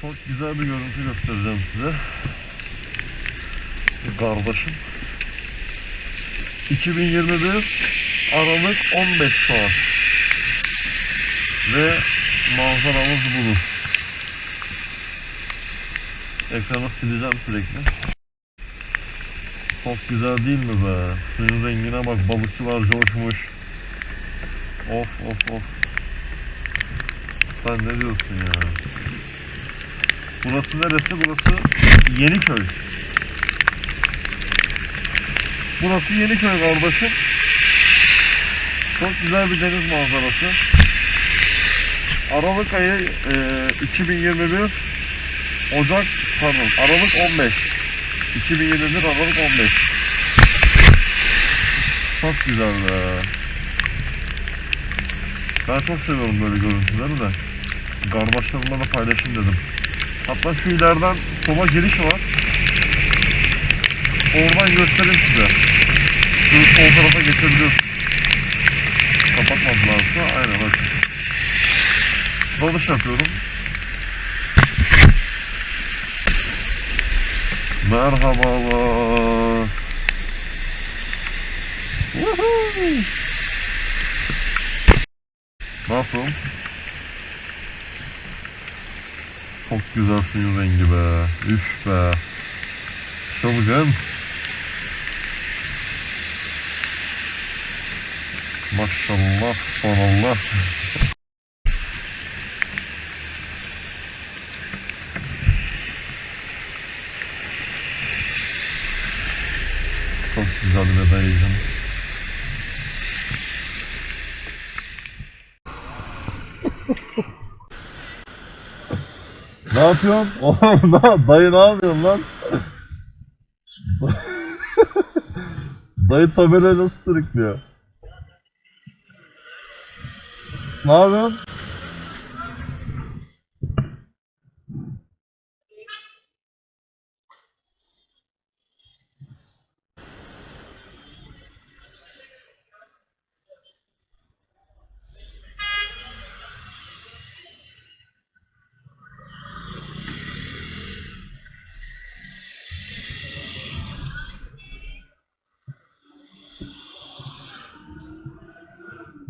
Çok güzel bir görüntü göstereceğim size. Kardeşim. 2021 Aralık 15 saat. Ve manzaramız budur. Ekranı sileceğim sürekli. Çok güzel değil mi be? Suyun rengine bak balıkçılar coşmuş. Of of of. Sen ne diyorsun ya? Burası neresi? Burası Yeniköy. Burası Yeniköy kardeşim. Çok güzel bir deniz manzarası. Aralık ayı e, 2021 Ocak pardon Aralık 15 2021 Aralık 15 Çok güzel be. Ben çok seviyorum böyle görüntüleri de. Kardeşlerimle de paylaşayım dedim. Hatta şu ileriden sola giriş var. Oradan göstereyim size. Şu sol tarafa geçebiliyorsun. Kapatmadılarsa aynen bak. Dalış yapıyorum. Merhabalar. Woohoo! Nasıl? Çok güzel suyun rengi be. Üf be. Çılgın. Maşallah, subhanallah. Çok güzel bir deneyim. Ne yapıyorsun? Oğlum ne- dayı ne yapıyorsun lan? dayı tabelayı nasıl sürüklüyor? Ne yapıyorsun?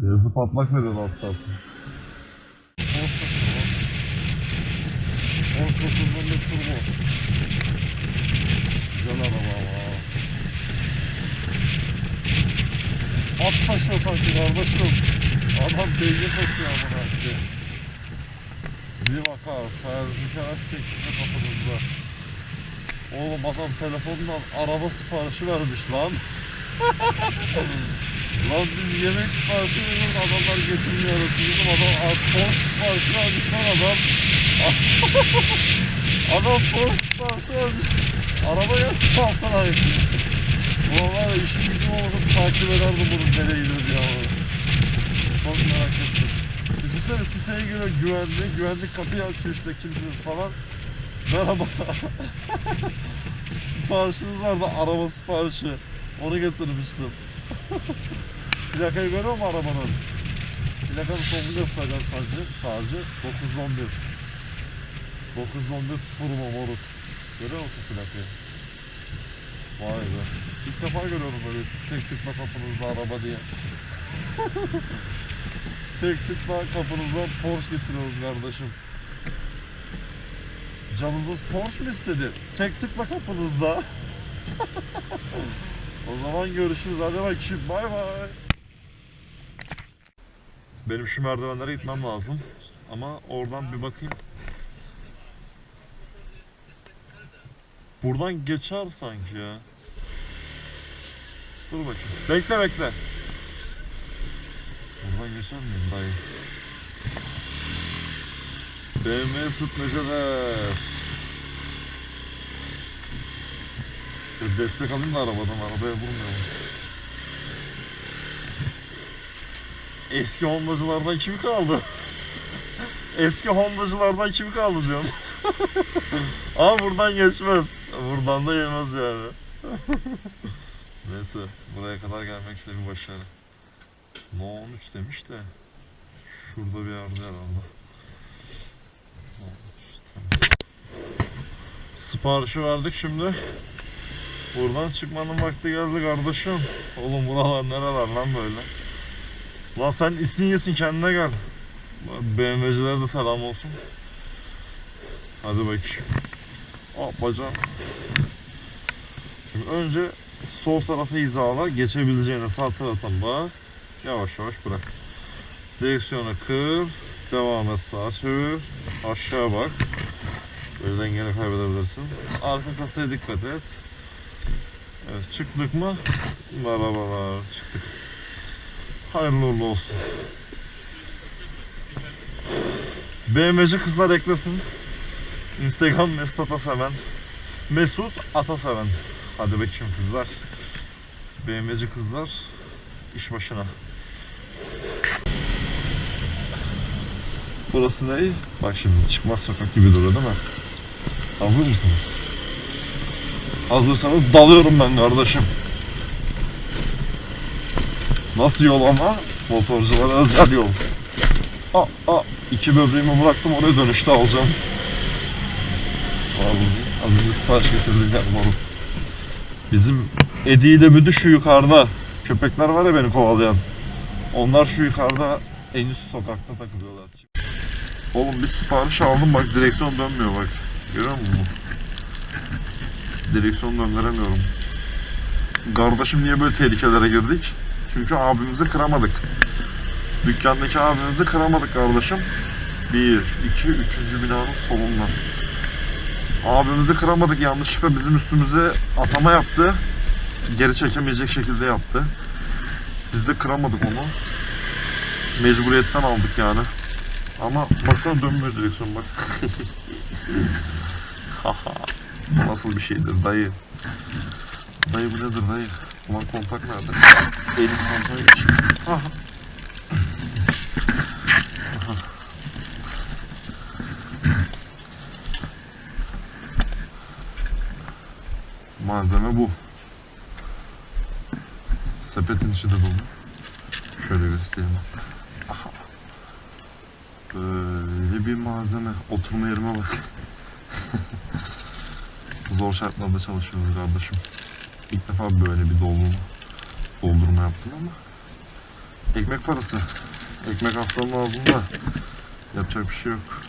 Yazı patlak veriyor az kalsın. Ortasından bir turbo. Güzel araba ama. At taşıyor sanki kardeşim. Adam beygir taşıyor amına koyayım. Bir bakar, servis araç teknikle kapınızda. Oğlum adam telefonundan araba siparişi vermiş lan. Lan biz yemek siparişi veriyoruz adamlar getirmiyor arasını adam az siparişi vermiş lan adam. adam post siparişi vermiş. Araba gelmiş altına ait. Ulan var ya işim gücüm olmasa takip ederdim bunu nereye gidiyor diye ama. Çok merak ettim. Düşünsene siteye göre güvenli, güvenlik kapıyı açıyor işte kimsiniz falan. Merhaba. Siparişiniz vardı araba siparişi. Onu getirmiştim. Plakayı görüyor musun arabanın? Plakanın sonunu göstereceğim sadece. Sadece 911. 911 turbo moruk. Görüyor musun plakayı? Vay be. İlk defa görüyorum böyle tek tıkla kapınızda araba diye. tek tıkla kapınıza Porsche getiriyoruz kardeşim. Canınız Porsche mi istedi? Tek tıkla kapınızda. o zaman görüşürüz. Hadi bakayım. Bay bay. Benim şu merdivenlere gitmem lazım. Ama oradan bir bakayım. Buradan geçer sanki ya. Dur bakayım. Bekle bekle. Buradan geçer miyim dayı? BMW sütmeceler. Bir destek alayım da arabadan arabaya vurmuyorum. Eski Hondacılardan kim kaldı? Eski Hondacılardan kim kaldı diyorum. Ama buradan geçmez. Buradan da yemez yani. Neyse buraya kadar gelmek de bir başarı. No 13 demiş de şurada bir yerde herhalde. No 13, tamam. Siparişi verdik şimdi. Buradan çıkmanın vakti geldi kardeşim. Oğlum buralar nereler lan böyle? Lan sen İstinye'sin kendine gel. BMW'cilere de selam olsun. Hadi bakayım. Hop bacağım. Şimdi önce sol tarafa hizala geçebileceğine sağ taraftan bak. Yavaş yavaş bırak. Direksiyonu kır. Devam et sağa çevir. Aşağı bak. Böyle dengeni kaybedebilirsin. Arka kasaya dikkat et. Evet çıktık mı? Merhabalar çıktık. Hayırlı uğurlu olsun. BMW'ci kızlar eklesin. Instagram Mesut Ataseven. Mesut Ataseven. Hadi bakayım kızlar. BMW'ci kızlar iş başına. Burası ne? Bak şimdi çıkmaz sokak gibi duruyor değil mi? Hazır mısınız? Hazırsanız dalıyorum ben kardeşim. Nasıl yol ama? Motorculara özel yol. Aa, aa, iki böbreğimi bıraktım oraya dönüşte alacağım. Vallahi az önce sipariş getirdik oğlum. Bizim Edi ile Müdü şu yukarıda. Köpekler var ya beni kovalayan. Onlar şu yukarıda en üst sokakta takılıyorlar. Oğlum bir sipariş aldım bak direksiyon dönmüyor bak. Görüyor musun? Direksiyon döndüremiyorum. Kardeşim niye böyle tehlikelere girdik? Çünkü abimizi kıramadık. Dükkandaki abimizi kıramadık kardeşim. Bir, iki, üçüncü binanın solunda. Abimizi kıramadık yanlışlıkla bizim üstümüze atama yaptı. Geri çekemeyecek şekilde yaptı. Biz de kıramadık onu. Mecburiyetten aldık yani. Ama baksana dönmüyor direksiyon bak. Haha. Nasıl bir şeydir dayı? Dayı bu nedir dayı? Ulan kontak nerede? Elim kontağı geçiyor. Malzeme bu. Sepetin içi de dolu. Şöyle göstereyim. Aha. Böyle bir malzeme. Oturma yerime bak. Zor şartlarda çalışıyoruz kardeşim. İlk defa böyle bir dolma, doldurma yaptım ama ekmek parası. Ekmek aslanın ağzında. Yapacak bir şey yok.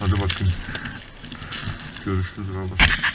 Hadi bakayım. Görüşürüz kardeşim.